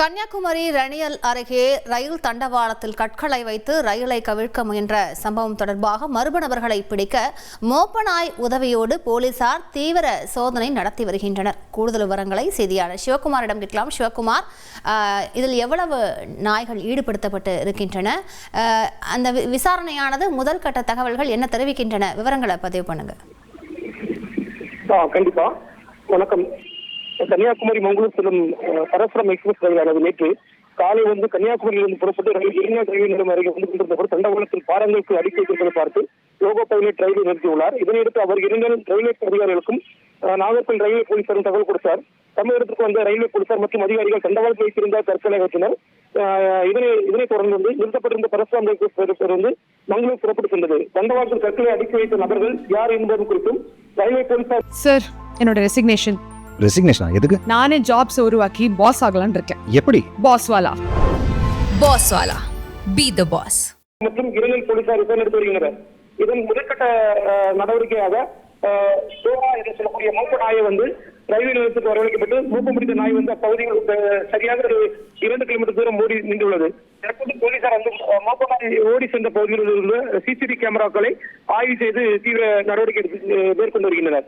கன்னியாகுமரி ரணியல் அருகே ரயில் தண்டவாளத்தில் கற்களை வைத்து ரயிலை கவிழ்க்க முயன்ற சம்பவம் தொடர்பாக மர்ம நபர்களை பிடிக்க மோப்பநாய் உதவியோடு போலீசார் தீவிர சோதனை நடத்தி வருகின்றனர். கூடுதல் விவரங்களை செய்தியாளர் சிவகுமாரிடம் கேட்கலாம். சிவகுமார் இதில் எவ்வளவு நாய்கள் ஈடுபடுத்தப்பட்டு இருக்கின்றன? அந்த வி- விசாரணையானது முதல் கட்ட தகவல்கள் என்ன தெரிவிக்கின்றன? விவரங்களை பதிவு பண்ணுங்க. கண்டிப்பா. வணக்கம். கன்னியாகுமரி மங்களூர் செல்லும் அஹ், எக்ஸ்பிரஸ் ரயிலானது நேற்று காலை வந்து கன்னியாகுமரியிலிருந்து புறப்பட்டு ரயில் இளைஞர் ரயில் நிலையம் அருகே வந்து கொண்டிருந்தபோது தண்டவாளத்தில் பாரங்களுக்கு அடுக்கி வைத்திருப்பதை பார்த்து லோகோ பைலட் ரயிலை நிறுத்தியுள்ளார். இதனையடுத்து அவர் இரண்டு ரயில்வே அதிகாரிகளுக்கும் நாகர்கோவில் ரயில்வே போலீசாரும் தகவல் கொடுத்தார். தமிழகத்திற்கு வந்த ரயில்வே போலீசார் மற்றும் அதிகாரிகள் தண்டவாளத்தில் வைத்திருந்த கற்களை வைத்தனர் இதனை இதனைத் தொடர்ந்து வந்து நிறுத்தப்பட்டிருந்த பரசுராம் எக்ஸ்பிரஸ் பேருந்து வந்து மங்களூர் புறப்பட்டு சென்றது. தண்டவாளத்தில் கற்களை அடுக்கி வைத்த நபர்கள் யார் என்பது குறித்தும் ரயில்வே போலீசார் சார் என்னோட ரெசிக்னேஷன் ரெசிக்னேஷனா எதுக்கு? நானே ஜாப்ஸ் உருவாக்கி பாஸ் ஆகலாம்னு இருக்கேன். எப்படி? பாஸ் வாலா பாஸ் வாலா பி த பாஸ் மற்றும் இளைஞர் போலீசார் விசாரணை நடத்தி வருகின்றனர்? இதன் முதற்கட்ட நடவடிக்கையாக சோகா என்று சொல்லக்கூடிய மூப்பு நாயை வந்து ரயில்வே நிலையத்துக்கு வரவழைக்கப்பட்டு மூப்பு முடித்த நாய் வந்து அப்பகுதியில் சரியாக ஒரு இரண்டு கிலோமீட்டர் தூரம் ஓடி நின்றுள்ளது. தற்போது போலீசார் வந்து மூப்பு நாய் ஓடி சென்ற பகுதியில் இருந்த சிசிடிவி கேமராக்களை ஆய்வு செய்து தீவிர நடவடிக்கை எடுத்து மேற்கொண்டு வருகின்றனர்.